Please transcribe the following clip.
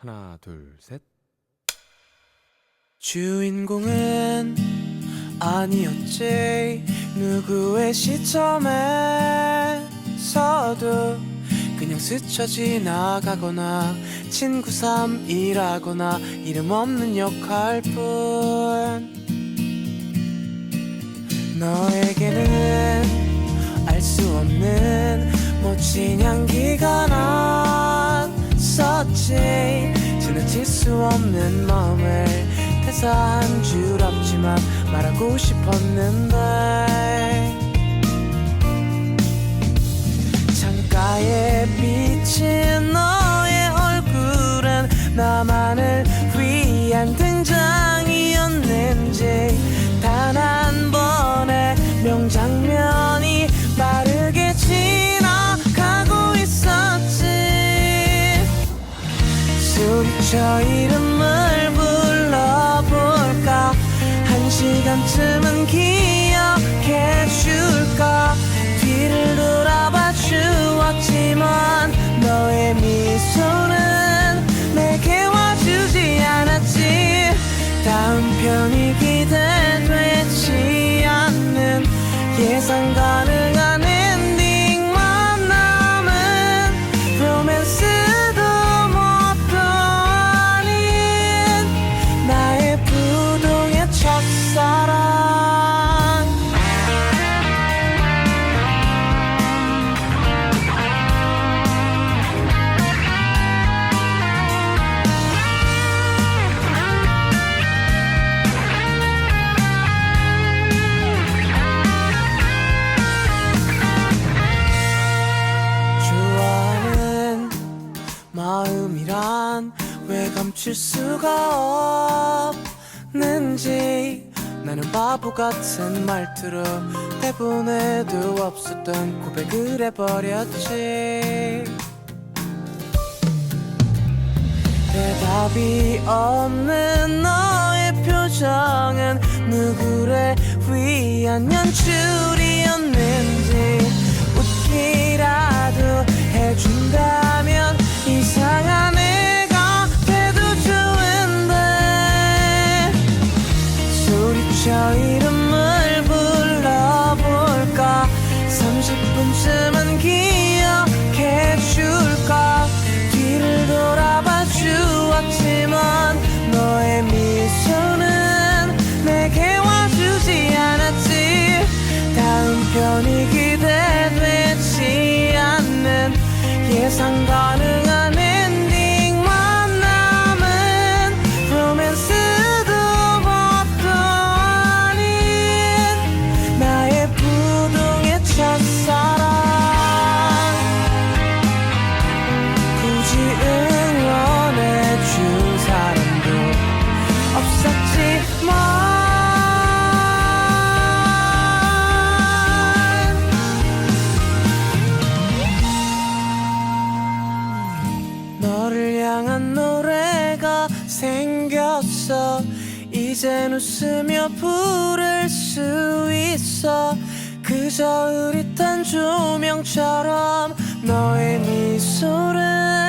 하나, 둘, 셋. 주인공은 아니었지 누구의 시점에서도 그냥 스쳐 지나가거나 친구 삼이라거나 이름 없는 역할 뿐 너에게는 알 수 없는 멋진 향기 지나칠 수 없는 마음을 대사한 줄 없지만 말하고 싶었는데 창가에 비친 소리쳐 이름을 불러볼까? 한 시간쯤은 기억해 줄까? 뒤를 돌아봐 주었지만 너의 미소는 내게 와주지 않았지. 다음 편이 기대되지 않는 예상 가능 왜 감출 수가 없는지 나는 바보 같은 말투로 대본에도 없었던 고백을 해버렸지. 대답이 없는 너의 표정은 누구를 위한 연출이었는지 웃기라도 해준다 예상 가능한 엔딩만 남은 로맨스도 뭣도 아닌 나의 부동의 첫사랑. 굳이 응원해준 사람도 없었지만 생겼어. 이젠 웃으며 부를 수 있어. 그저 흐릿한 조명처럼 너의 미소를